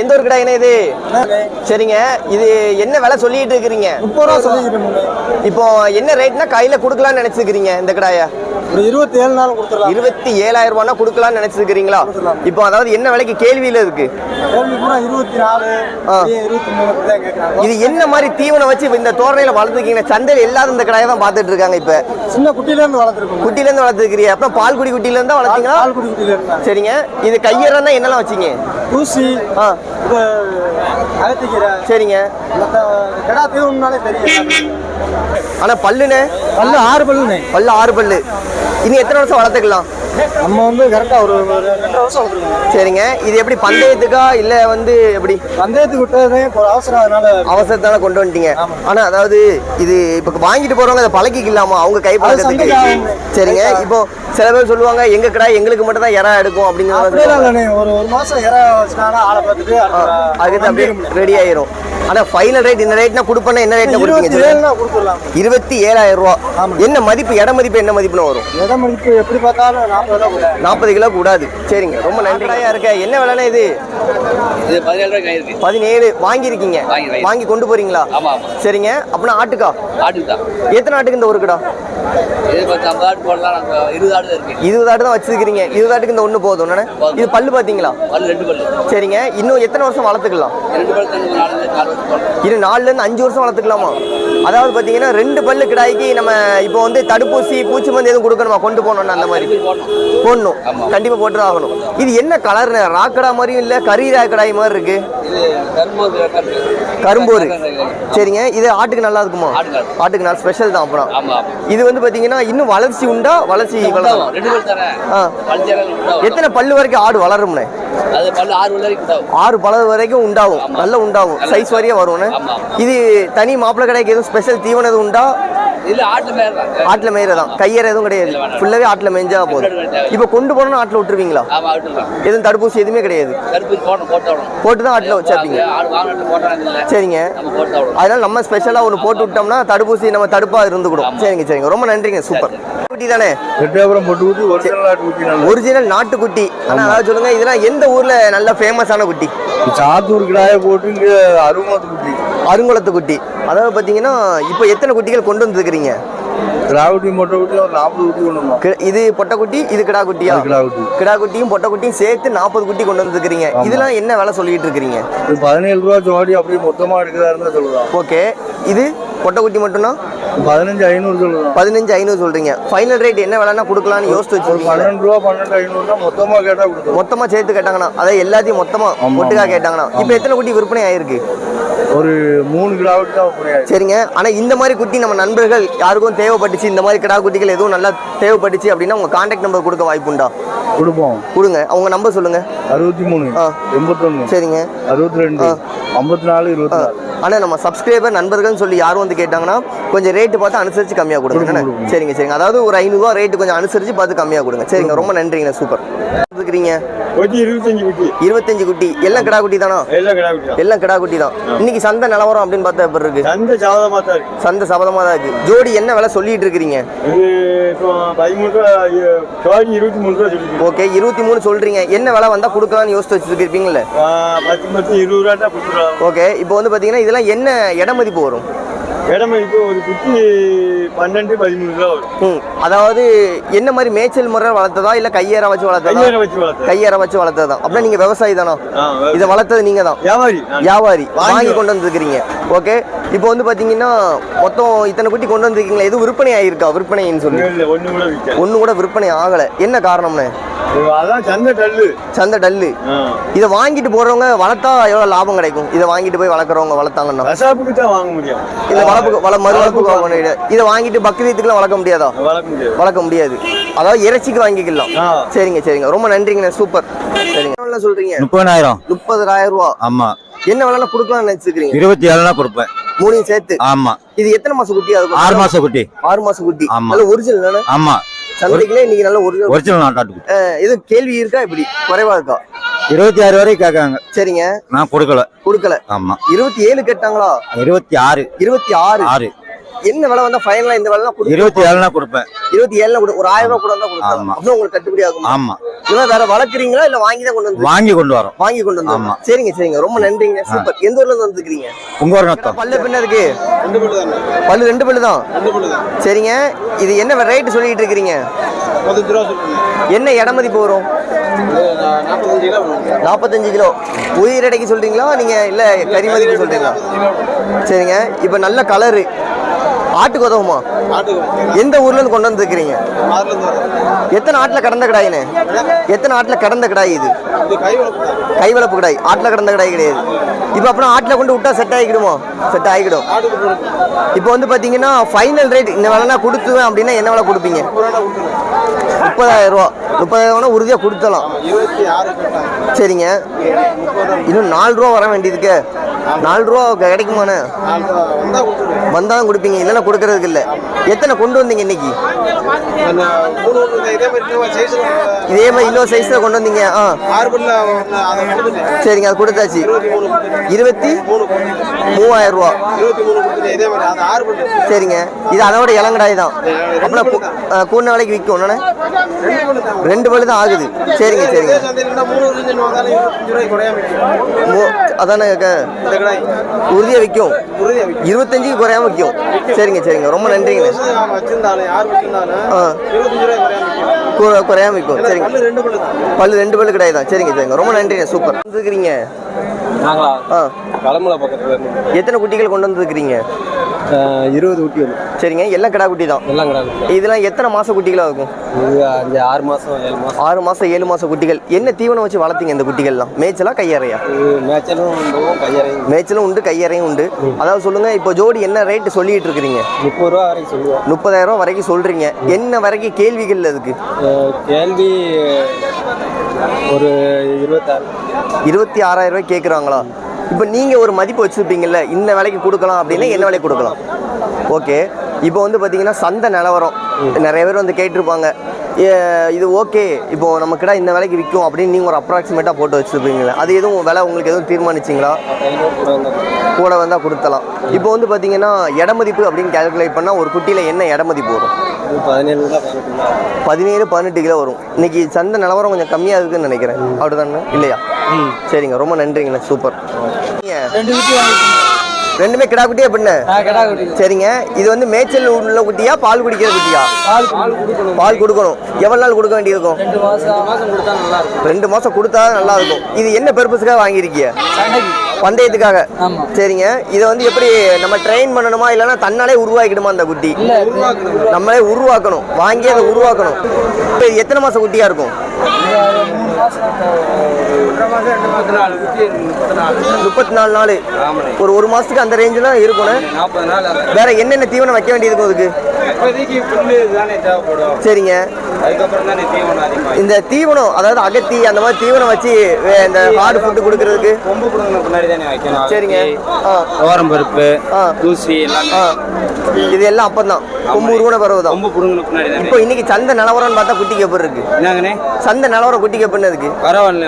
எந்த ஒரு கடை இது? சரிங்க. இது என்ன விலை சொல்லிட்டு இருக்கிறீங்க? முப்பது ரூபா சொல்லிக்கிட்டு இப்போ என்ன ரேட்னா கையில கொடுக்கலாம்னு நினைச்சிருக்கிறீங்க இந்த கடாய? ஒரு இருபத்தி ஏழு நாள் கொடுத்துடலாம். இருபத்தி ஏழாயிரம் ரூபாய்னா கொடுக்கலாம்னு நினைச்சிருக்கிறீங்களா? இப்போ அதாவது என்ன விலைக்கு கேள்வியில இருக்கு? இருபத்தி நாலு இது என்ன மாதிரி தீவனம் வச்சு இந்த தோரணையில வளர்த்துருக்கீங்க? சந்தையில் இல்லாத இந்த கடாயை தான் பார்த்துட்டு இருக்காங்க இப்ப. சின்ன குட்டில இருந்து வளர்த்துருக்கோம் குட்டில இருந்து வளர்த்துருக்கிறீங்க. அப்புறம் பால்குடி குட்டில இருந்தா வளர்த்தீங்களா? பால் குடி குட்டில சரிங்க. இது கையறன்னா என்னெல்லாம் வச்சீங்க? ஊசி ஆ. அகத்திக்கீரை. சரிங்க. கிடா தீவனம்னாலே தெரியும் ஆனா பல்லுண்ணே? பல்லு ஆறு பல்லுண்ணே. பல்லு ஆறு பல்லு. இன்னும் எத்தனை வருஷம் வளர்த்துக்கலாம்? நம்ம வந்து கரெக்டாக ஒரு ஒரு ரெண்டு வருஷம் வளர்த்துருக்கோம் சரிங்க. இது எப்படி பந்தயத்துக்கா இல்ல வந்து எப்படி? பந்தயத்துக்கு விட்டதே அவசரம் அதனால அவசரத்தால கொண்டு வந்துட்டீங்க. ஆனா அதாவது இது இப்ப வாங்கிட்டு போறவங்க அதை பழக்கிக்கலாமா? அவங்க கை ஆகும். சரிங்க. இப்போ சில பேர் சொல்லுவாங்க எங்க கடை எங்களுக்கு மட்டும் தான் இறா எடுக்கும் அப்படிங்கிற ஒரு ஒரு மாசம் இற வச்சுட்டாங்கன்னா ஆளை பார்த்துட்டு அதுக்கு அப்படியே ரெடி ஆயிரும். ஆனா ஃபைனல் ரேட் இந்த ரேட்னா கொடுப்பேன்னா என்ன ரேட்னா கொடுப்பீங்க இருபத்தி ஏழாயிரம் ரூபா. என்ன மதிப்பு? இட மதிப்பு என்ன மதிப்புன்னு வரும்? இட மதிப்பு எப்படி பார்த்தாலும் நாற்பது கிலோ கூடாது. சரிங்க. ரொம்ப நன்றியா இருக்க என்ன விலைனா இது? இது பதினேழு வாங்கியிருக்கீங்க? வாங்கி, கொண்டு போறீங்களா? சரிங்க. அப்படின்னா ஆட்டுக்கா? ஆட்டுக்கு தான். எத்தனை ஆட்டுக்கு இந்த ஒரு கடா? இது பத்து ஐம்பது ஆடு போடலாம் நாங்கள் இருபது ஆடு தான் இருக்கு. இருபது ஆடு தான் வச்சிருக்கிறீங்க. இருபது ஆட்டுக்கு இந்த ஒன்று போதும். என்னண்ணே? இது பல்லு பார்த்தீங்களா? பல்லு ரெண்டு பல்லு. சரிங்க. இன்னும் எத்தனை வருஷம் வளர்த்துக்கலாம்? ரெண்டு பல்லு இது நாலுல இருந்து அஞ்சு வருஷம் வளர்த்துக்கலாமா? அதாவது பார்த்தீங்கன்னா ரெண்டு பல்லு கிடாய்க்கு நம்ம இப்போ வந்து தடுப்பூசி பூச்சி மருந்து எதுவும் கொடுக்கணுமா? கொண்டு போகணும்னா அந்த மாதிரி. போடணும். போடணும். ஆமா. கண்டிப்பா போட்டு ஆகணும். இது என்ன கலர்னு ராக்கடா மாதிரியும் இல்ல கறி ராக்கடாய் மாதிரி இருக்கு? கரும்போரு சரிங்க. இது ஆட்டுக்கு நல்லா இருக்குமா? ஆட்டுக்கு. நல்லா ஸ்பெஷல் தான் அப்புறம் இது வந்து பாத்தீங்கன்னா இன்னும் வளர்ச்சி உண்டா? வளர்ச்சி வளரும் எத்தனை பல்லு வரைக்கும் ஆடு வளரும்னே? ஆறு பல்லு வரைக்கும் உண்டாகும். நல்ல உண்டாகும். சைஸ் வரையும் வரும்னு. ஆமா. இது தனி மாப்பிள்ளை கடைக்கு எதுவும் ஸ்பெஷல் தீவனம் எதுவும் உண்டா? இல்ல ஆட்டு மேல தான் ஆட்டுல கையற எதுவும் கிடையாது. ஃபுல்லாவே ஆட்டுல மேய்ஞ்சா போதும். இப்போ கொண்டு போனோம்னா ஆட்டுல விட்டுருவீங்களா? எதுவும் தடுப்பூசி எதுவுமே கிடையாது. போட்டு விடணும் போட்டு தான் ஆட்டுல இல்ல சரிங்க. நம்ம போட்டு தான் விடணும் அதனால நம்ம ஸ்பெஷலா ஒன்று போட்டு விட்டோம்னா தடுப்பூசி நம்ம தடுப்பா இருந்துக்கிடும் சரிங்க சரிங்க. ரொம்ப நன்றிங்க. சூப்பர். குட்டி தானே பொட்டு ஒரிஜினல் நாட்டு குட்டி நல்ல ஒரிஜினல் நாட்டுக்குட்டி ஆனா அதாவது சொல்லுங்க இதெல்லாம் எந்த ஊர்ல நல்ல ஃபேமஸான குட்டி? சாத்தூர் கிடாய போட்டு இங்க அருமாத்து குட்டி. அருங்குளத்து குட்டி. அதாவது பாத்தீங்கன்னா இப்போ எத்தனை குட்டிகள் கொண்டு வந்துருக்கிறீங்க? கிடாக்குட்டி மொட்டை குட்டி ஒரு நாற்பது குட்டி கொண்டு வந்தோம். இது பொட்டை குட்டி இது கிடா குட்டியா? கிடா குட்டி. கிடா குட்டியும் பொட்டை குட்டியும் சேர்த்து நாற்பது குட்டி கொண்டு வந்துருக்கிறீங்க. இதெல்லாம் என்ன விலை சொல்லிட்டு இருக்கிறீங்க பதினேழு ரூபா ஜோடி அப்படியே மொத்தமா எடுக்கிறதா இருந்தா சொல்லலாம் ஓகே. இது பொட்டை குட்டி மட்டும்னா? பதினஞ்சு ஐநூறு சொல்லலாம் பதினஞ்சு ஐநூறு சொல்றீங்க. ஃபைனல் ரேட் என்ன விலைன்னா கொடுக்கலாம்னு யோசிச்சு ஒரு வச்சிருக்கீங்க பன்னெண்டு ரூபா பன்னெண்டு ஐநூறுனா மொத்தமா கேட்டா கொடுத்தோம் மொத்தமா சேர்த்து கேட்டாங்கன்னா அதாவது எல்லாத்தையும் மொத்தமா ஆமா, ஒட்டுக்கா ஆமா. கேட்டாங்கன்னா இப்போ எத்தனை குட்டி விற்பனை ஆயிருக்கு? ஒரு மூணு கிடா குட்டி தான் சரிங்க. ஆனா இந்த மாதிரி குட்டி நம்ம நண்பர்கள் யாருக்கும் தேவைப்பட்டுச்சு இந்த மாதிரி கிடா குட்டிகள் எதுவும் நல்லா தேவைப்பட்டுச்சு அப்படின்னா உங்க கான்டாக்ட் நம்பர் கொடுக்க வாய்ப்புண்டா கொடுப்போம். கொடுங்க. அவங்க நம்பர் சொல்லுங்க. அறுபத்தி மூணு ஆ. எண்பத்தொன்னு சரிங்க. அறுபத்தி ரெண்டு ஐம்பத்தி நாலு இருபத்தி நாலு ஆனா நம்ம சப்ஸ்கிரைபர் நண்பர்கள்னு சொல்லி யாரும் வந்து கேட்டாங்கன்னா கொஞ்சம் ரேட்டு பார்த்து அனுசரிச்சு கம்மியா கொடுங்க. சரிங்க சரிங்க. அதாவது ஒரு ஐநூறுரூவா ரேட்டு கொஞ்சம் அனுசரிச்சு பார்த்து கம்மியா கொடுங்க. சரிங்க ரொம்ப நன்றிங்க சூப்பர். இருக்கிறீங்க இருபத்தஞ்சு குட்டி. இருபத்தஞ்சு குட்டி. எல்லாம் கிடா குட்டி தானா? எல்லாம் கிடா குட்டி எல்லாம் கிடா குட்டி தான். இன்னைக்கு சந்தை நிலவரம் அப்படின்னு பார்த்தா எப்படி இருக்கு? சந்தை சாதமா தான் இருக்கு. சந்தை சபதமா தான் இருக்கு. ஜோடி என்ன விலை சொல்லிட்டு இருக்கிறீங்க? இருபத்தி மூணு ரூபா ஓகே இருபத்தி மூணு சொல்றீங்க. என்ன விலை வந்தா கொடுக்கலாம்னு யோசிச்சு வச்சிருக்கீங்களே ஆ, பத்து பத்து இருபது ரூபா தான் கொடுத்துருவாங்க ஓகே இப்போ வந்து பாத்தீங்கன்னா இதெல்லாம் என்ன இட மதிப்பு வரும்? இடமே இப்போ ஒரு குட்டி பன்னெண்டு பதிமூணு ரூபா வரும். அதாவது என்ன மாதிரி மேய்ச்சல் முறை வளர்த்ததா இல்ல கையேற வச்சு வளர்த்ததா? கையால வச்சு வளர்த்து கையேற வச்சு வளர்த்ததா அப்படின்னா நீங்க விவசாயி தானா? இதை வளர்த்தது நீங்க தான் வியாபாரி. வியாபாரி வாங்கி கொண்டு வந்துருக்கிறீங்க. ஓகே இப்போ வந்து பாத்தீங்கன்னா மொத்தம் இத்தனை குட்டி கொண்டு வந்திருக்கீங்களா? எதுவும் விற்பனை ஆயிருக்கா? விற்பனைன்னு சொல்லி. இல்லை ஒண்ணு கூட விற்காது ஒண்ணு கூட விற்பனை ஆகல. என்ன காரணம்னு? அதான் சந்தை டல்லு. சந்தை டல்லு. இதை வாங்கிட்டு போறவங்க வளர்த்தா எவ்வளவு லாபம் கிடைக்கும்? இதை வாங்கிட்டு போய் வளர்க்குறவங்க வளர்த்தாங்கன்னா? கசாப்புக்கு தான் வாங்க முடியும். இல்ல வளர்ப்புக்கு வள மறு வளர்ப்புக்கு வாங்க முடியாது. இதை வாங்கிட்டு பக்ரீத்துக்குலாம் வளர்க்க முடியாதா? வளர்க்க முடியாது. அதாவது இறைச்சிக்கு வாங்கிக்கலாம். சரிங்க சரிங்க. ரொம்ப நன்றிங்கண்ணே. சூப்பர். சரிங்க. என்ன சொல்றீங்க? முப்பதாயிரம். முப்பதாயிரம் ரூபா. ஆமா. என்ன வேணாலும் கொடுக்கலாம்னு நினைச்சிருக்கீங்க இருபத்தி ஏழுனா கொடுப்பேன். மூணையும் சேர்த்து? ஆமா. இது எத்தனை மாசம் குட்டி? அது ஆறு மாசம் குட்டி. ஆறு மாசம் குட்டி. ஆமா. ஒரிஜினல் தானே? ஆமா. சந்தைக்குள்ளே இன்னைக்கு நல்ல ஒரிஜினல் ஒரிஜினல் நாட்டாட்டு எதுவும் கேள்வி இருக்கா இப்படி? குறைவா இருக்கா? இருபத்தி ஆறு வரைக்கும் கேட்காங்க. சரிங்க. நான் கொடுக்கல. கொடுக்கல. ஆமா. இருபத்தி ஏழு கேட்டாங்களா? இருபத்தி ஆறு. இருபத்தி ஆறு. ஆறு. என்ன விலை வந்தா ஃபைனலா இந்த விலை இருபத்தி ஏழுனா கொடுப்பேன். இருபத்தி ஏழுல கொடு ஒரு ஆயிரம் ரூபாய் கூட வந்தா ஆமா. அப்பதான் உங்களுக்கு கட்டுப்படி ஆகும்? ஆமா. இதெல்லாம் வேற வளர்க்குறீங்களா இல்ல வாங்கி தான் கொண்டு வந்து வாங்கி கொண்டு வரோம். வாங்கி கொண்டு வந்து ஆமா. சரிங்க சரிங்க. ரொம்ப நன்றிங்க. சூப்பர். எந்த ஊர்ல இருந்து வந்துருக்கீங்க உங்க ஒரு நத்தம் பல்லு பின்ன இருக்கு. பல்லு ரெண்டு பல்லு தான்? சரிங்க. இது என்ன ரேட் சொல்லிட்டு இருக்கிறீங்க? என்ன இட மதிப்பு வரும். நாற்பத்தஞ்சு கிலோ. உயிர் எடைக்கு சொல்றீங்களா? நீங்க இல்ல கறி மதிப்பு சொல்றீங்களா? சரிங்க. இப்போ நல்ல கலரு ஆட்டுக்கு உதவுமா? எந்த ஊர்ல இருந்து கொண்டு வந்துருக்கிறீங்க? எத்தனை ஆட்டுல கடந்த கிடாயின்னு எத்தனை ஆட்டுல கடந்த கிடாய் இது? கை வளர்ப்பு கிடாய். ஆட்டுல கடந்த கிடாய் கிடையாது. இப்போ அப்புறம் ஆட்டுல கொண்டு விட்டா செட் ஆகிக்கிடுமோ? செட் ஆகிக்கிடும். இப்போ வந்து பாத்தீங்கன்னா ஃபைனல் ரேட் இந்த விலைனா கொடுத்துவேன் அப்படின்னா என்ன விலை கொடுப்பீங்க? முப்பதாயிரம் ரூபா. முப்பதாயிரம் ரூபா உறுதியா கொடுத்தலாம் சரிங்க. இன்னும் நாலு ரூபா வர வேண்டியதுக்கு நாலு ரூபா கிடைக்குமாண்ணே? வந்தாலும் கொடுப்பீங்க இல்லைன்னா கொடுக்கறதுக்கு இல்லை. எத்தனை கொண்டு வந்தீங்க இன்னைக்கு? இதே மாதிரி இன்னொரு சைஸில் கொண்டு வந்தீங்க. ஆ. சரிங்க அது கொடுத்தாச்சு. இருபத்தி மூவாயிரம் ரூபா. சரிங்க. இது அதோட இளங்கடாய் தான். அப்படின்னா கூண்ண விலைக்கு விற்கும் என்னண்ணே ரெண்டு பல்லு தான் ஆகுது. சரிங்க சரிங்க. அதானே உறுதியாக விற்கும் இருபத்தஞ்சுக்கு குறையாம விற்கும் சரிங்க சரிங்க. ரொம்ப நன்றிங்க. ஆ. குறையாம விற்கும் சரிங்க. பல்லு ரெண்டு பல்லு கிடையாது சரிங்க சரிங்க. ரொம்ப நன்றிங்க. சூப்பர். வந்துருக்கிறீங்க. ஆ. எத்தனை குட்டிகள் கொண்டு வந்துருக்கிறீங்க? இருபது குட்டி வந்து சரிங்க எல்லாம் கிடா குட்டி தான்? எல்லாம் கிடாது இதெல்லாம் எத்தனை மாச குட்டிகளா இருக்கும்? இது அஞ்சு ஆறு மாசம் ஏழு மாசம். ஆறு மாசம் ஏழு மாசம் குட்டிகள். என்ன தீவனம் வச்சு வளர்த்தீங்க இந்த குட்டிகள்லாம்? மேய்ச்சலா கையறையா? மேய்ச்சலும் உண்டு கையறையும் மேய்ச்சலும் உண்டு கையறையும் உண்டு. அதாவது சொல்லுங்க இப்போ ஜோடி என்ன ரேட்டு சொல்லிட்டு இருக்கிறீங்க? முப்பது ரூபா வரைக்கும் சொல்லுவோம். முப்பதாயிரம் ரூபா வரைக்கும் சொல்றீங்க. என்ன வரைக்கும் கேள்விகள் அதுக்கு? கேள்வி ஒரு இருபத்தாறு. இருபத்தி ஆறாயிரம் ரூபாய் கேட்குறாங்களா இப்போ நீங்க ஒரு மதிப்பு வச்சிருப்பீங்கல்ல இந்த விலைக்கு கொடுக்கலாம் அப்படின்னா என்ன விலைக்கு கொடுக்கலாம்? ஓகே. இப்போ வந்து பார்த்தீங்கன்னா சந்தை நிலவரம். நிறைய பேர் வந்து கேட்டிருப்பாங்க. இது ஓகே. இப்போ நம்ம கிட்ட இந்த விலைக்கு விற்கும் அப்படின்னு நீங்கள் ஒரு அப்ராக்சிமேட்டாக போட்டு வச்சுருப்பீங்களா. அது எதுவும் விலை உங்களுக்கு எதுவும் தீர்மானிச்சிங்களா? கூட வந்து கூட வந்தால் கொடுத்தலாம். இப்போ வந்து பார்த்தீங்கன்னா இட மதிப்பு அப்படின்னு கால்குலேட் பண்ணால் ஒரு குட்டியில் என்ன இட மதிப்பு வரும்? பதினேழு பதினேழு பதினெட்டு கிலோ வரும். இன்னைக்கு சந்தை நிலவரம் கொஞ்சம் கம்மியாக இருக்குன்னு நினைக்கிறேன். அப்படிதானே? இல்லையா? சரிங்க. ரொம்ப நன்றிங்கண்ணே சூப்பர். ரெண்டு குட்டி வாங்கிருக்கீங்க ரெண்டுமே கிடா குட்டியா குட்டி. சரிங்க. இது வந்து மேய்ச்சல் உள்ள குட்டியா பால் குடிக்கிற குட்டியா? பால் கொடுக்கணும். எவ்வளவு நாள் கொடுக்க வேண்டியிருக்கும்? ரெண்டு மாசம் மாசம் கொடுத்தா நல்லா இருக்கும். ரெண்டு மாசம் கொடுத்தா நல்லா இருக்கும். இது என்ன பர்பஸுக்காக வாங்கியிருக்கீங்க? பந்தயத்துக்காக. சரிங்க. இதை வந்து எப்படி நம்ம ட்ரெயின் பண்ணணுமா இல்லைன்னா தன்னாலே உருவாக்கிடுமா அந்த குட்டி? நம்மளே உருவாக்கணும். வாங்கி அதை உருவாக்கணும். எத்தனை மாசம் குட்டியா இருக்கும்? முப்பத்தி நாலு. நாள். ஒரு ஒரு மாசத்துக்கு அந்த ரேஞ்சில் இருக்கணும் நாள் ஆகும். வேற என்னென்ன தீவனம் வைக்க வேண்டியது அதுக்கு? தானே சரிங்க. தானே இந்த தீவனம் அதாவது அகத்தி அந்த மாதிரி தீவனம் வச்சு இந்த ஹார்டு ஃபுட்டு கொடுக்கறதுக்கு? தானே சரிங்க. ஓரம் பருப்பு தூசி இது எல்லாம் அப்பந்தான். கொம்பு உருவன பறவை தான் கொம்பு பின்னாடி இப்போ இன்னைக்கு சந்தை நிலவரம்னு பார்த்தா குட்டிக்கு எப்படி இருக்கு? என்னங்கண்ணே? சந்தை நிலவரம் குட்டிக்கு எப்படின்னு இருக்கு? பரவாயில்ல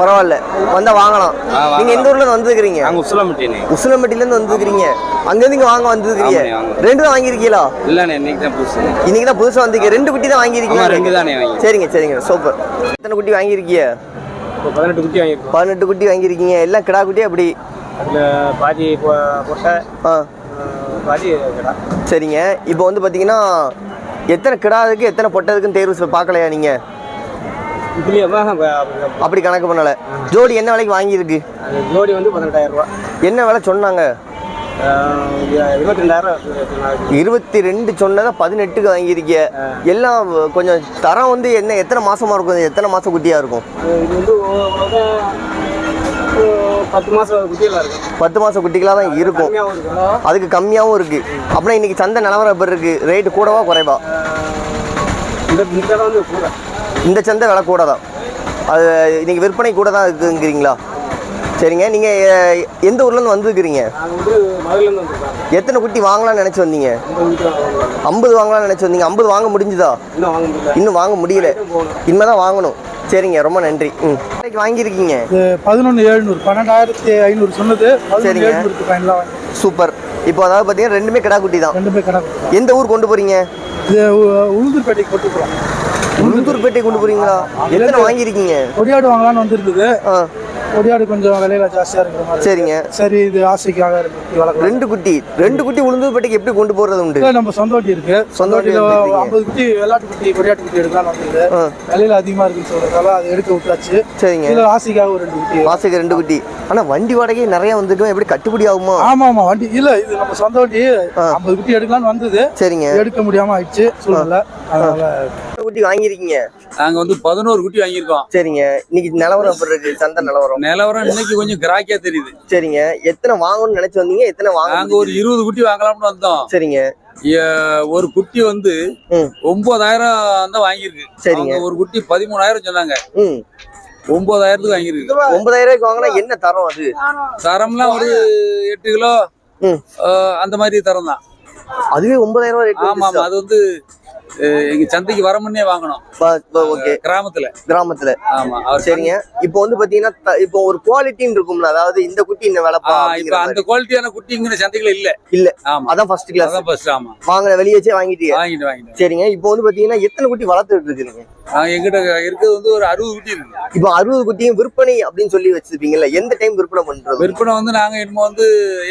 பரவாயில்ல. வந்தா வாங்கலாம். நீங்க எந்த ஊர்ல இருந்து வந்துருக்கீங்க நாங்கள் உசுலம்பட்டினே உசிலம்பட்டில இருந்து வந்துருக்கீங்க அங்க இருந்து இங்க வாங்க வந்துருக்கீங்க. ரெண்டு தான் வாங்கியிருக்கீங்களா? இல்லைண்ணே இன்னைக்கு தான் புதுசு. இன்னைக்கு தான் புதுசா வந்திருக்கீங்க. ரெண்டு குட்டி தான் ஆமா வாங்கியிருக்கீங்க ரெண்டு தானே வாங்கி சரிங்க சரிங்க. சூப்பர். எத்தனை குட்டி வாங்கியிருக்கீங்க இப்போ பதினெட்டு குட்டி வாங்கியிருக்கோம். பதினெட்டு குட்டி வாங்கியிருக்கீங்க. எல்லாம் கிடா குட்டி அப்படி? அதில் பாதி பொட்டை சரிங்க. இப்போ வந்து பார்த்தீங்கன்னா எத்தனை கிடாதுக்கு எத்தனை பொட்டதுக்குன்னு தேர்வு பார்க்கலையா நீங்க? இதுலேயே அப்படி கணக்கு பண்ணல. ஜோடி என்ன விலைக்கு வாங்கியிருக்கு? ஜோடி வந்து பதினெட்டாயிரம் ரூபா. என்ன விலை சொன்னாங்க? இருபத்தி ரெண்டு சொன்னதை பதினெட்டுக்கு வாங்கியிருக்கீங்க எல்லாம் கொஞ்சம் தரம் வந்து என்ன எத்தனை மாசமா இருக்கும்? எத்தனை மாசம் குட்டியா இருக்கும்? இது வந்து பத்து மாதம் இருக்கும் பத்து மாசம் குட்டிகளாக தான் இருக்கும். அதுக்கு கம்மியாகவும் இருக்கு. அப்படின்னா இன்னைக்கு சந்தை நிலவரம் எப்படி இருக்கு? ரேட்டு கூடவா குறைவா? இந்த சந்தை விலை கூட தான். அது இன்னைக்கு விற்பனை கூட தான் இருக்குங்கிறீங்களா? சரிங்க. நீங்கள் எந்த ஊர்லேருந்து வந்துருக்கிறீங்க? எத்தனை குட்டி வாங்கலாம்னு நினச்சி வந்தீங்க? ஐம்பது வாங்கலாம்னு நினச்சி வந்தீங்க. ஐம்பது வாங்க முடிஞ்சுதா? இன்னும் வாங்க முடியல. இன்னும் வாங்க முடியல. இனிமே தான் வாங்கணும். சரிங்க ரொம்ப நன்றி. ம். இன்னைக்கு வாங்கியிருக்கீங்க? பதினொன்று எழுநூறு பன்னெண்டாயிரத்தி ஐநூறு சொன்னது சரிங்க. சூப்பர். இப்போ அதாவது பார்த்தீங்கன்னா ரெண்டுமே கிடா குட்டி தான். ரெண்டு பேர் கடை. எந்த ஊர் கொண்டு போறீங்க? இது உளுந்தூர்பேட்டைக்கு கொட்டுக்கிறோம் உளுந்தூர்பேட்டை கொண்டு போறீங்களா? எத்தனை வாங்கியிருக்கீங்க? கொடியாடு வாங்கலாம்னு வந்திருக்குது கொடியாடு கொஞ்சம் விலையில ஜாஸ்தியா இருக்கிற மாதிரி சரிங்க. சரி இது ஆசைக்காக இருக்கு. வளர்க்கலாம். ரெண்டு குட்டி ரெண்டு குட்டி உளுந்தூர்பேட்டைக்கு எப்படி கொண்டு போறது உண்டு? நம்ம சொந்த வட்டி இருக்கு. சொந்த வட்டியில. ஐம்பது குட்டி வெள்ளாட்டு குட்டி கொடியாட்டு குட்டி எடுக்கலாம்னு வந்தது. விலையில அதிகமா இருக்குன்னு சொல்றதால அது எடுக்க விட்டாச்சு. சரிங்க. இதுல ஆசைக்காக ஒரு ரெண்டு குட்டி. மாசத்துக்கு ரெண்டு குட்டி. ஆனா வண்டி வாடகை நிறைய வந்துருக்கும்? எப்படி கட்டுப்படி ஆகுமா? ஆமா ஆமா வண்டி. இல்ல இது நம்ம சொந்த வண்டி. ஐம்பது குட்டி எடுக்கலாம்னு வந்தது. சரிங்க. எடுக்க முடியாம ஆயிடுச்சு சூழ்நிலை. அதனால குட்டி வாங்கியிருக்கீங்க? நாங்க வந்து பதினோரு குட்டி வாங்கியிருக்கோம். சரிங்க. இன்னைக்கு நிலவரம் எப்படி இருக்கு? சந்தை நிலவரம். நிலவரம் இன்னைக்கு கொஞ்சம் கிராக்கியா தெரியுது. சரிங்க. எத்தனை வாங்கணும்னு நினைச்சு வந்தீங்க? எத்தனை வாங்க நாங்க ஒரு இருபது குட்டி வாங்கலாம்னு வந்தோம். சரிங்க. ஒரு குட்டி வந்து. ஒன்பதாயிரம் தான் வாங்கியிருக்கு. சரிங்க. ஒரு குட்டி பதிமூணாயிரம் சொன்னாங்க. ஒன்பதாயிரத்துக்கு வாங்கியிருக்கு. ஒன்பதாயிரம் வாங்கினா என்ன தரம் அது? தரம்லாம் ஒரு எட்டு கிலோ அந்த மாதிரி தரம் தான். அதுவே ஒன்பதாயிரம் ரூபாய் ஆமா ஆமா அது வந்து எங்க சந்தைக்கு வர முன்னே வாங்கணும். ஓகே. கிராமத்துல. கிராமத்துல. ஆமா சரிங்க. இப்போ வந்து பாத்தீங்கன்னா இப்போ ஒரு குவாலிட்டின்னு இருக்கும்ல அதாவது இந்த குட்டி இந்த அப்படிங்கிற அந்த. குவாலிட்டியான குட்டி இங்க சந்தைகள் இல்ல. இல்ல. ஆமா. அதான் ஃபர்ஸ்ட் கிளாஸ் ஃபர்ஸ்ட் ஆமா. வாங்கின வெளியே வச்சே வாங்கிட்டீங்க வாங்கிட்டு வாங்கிட்டு. சரிங்க. இப்போ வந்து பாத்தீங்கன்னா எத்தனை குட்டி வளர்த்துட்டு இருக்கீங்க நாங்க எங்கிட்ட இருக்கிறது வந்து ஒரு அறுபது குட்டி இருக்கு. இப்போ அறுபது குட்டியும் விற்பனை அப்படின்னு சொல்லி வச்சிருப்பீங்கல்ல எந்த டைம் விற்பனை பண்றது? விற்பனை வந்து நாங்க இன்னும் வந்து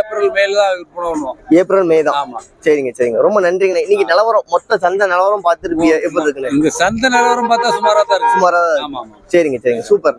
ஏப்ரல் மேல தான் விற்பனை பண்ணுவோம். ஏப்ரல் மே தான். ஆமா. சரிங்க சரிங்க. ரொம்ப நன்றிங்க இன்னைக்கு நிலவரம் மொத்த சந்தை நிலவரம் பார்த்துருப்பீங்க. எப்படி இருக்குன்னு இங்க சந்தை நிலவரம் பார்த்தா சுமாரா தான் இருக்கு. சுமாரா ஆமா. சரிங்க சரிங்க. சூப்பர்.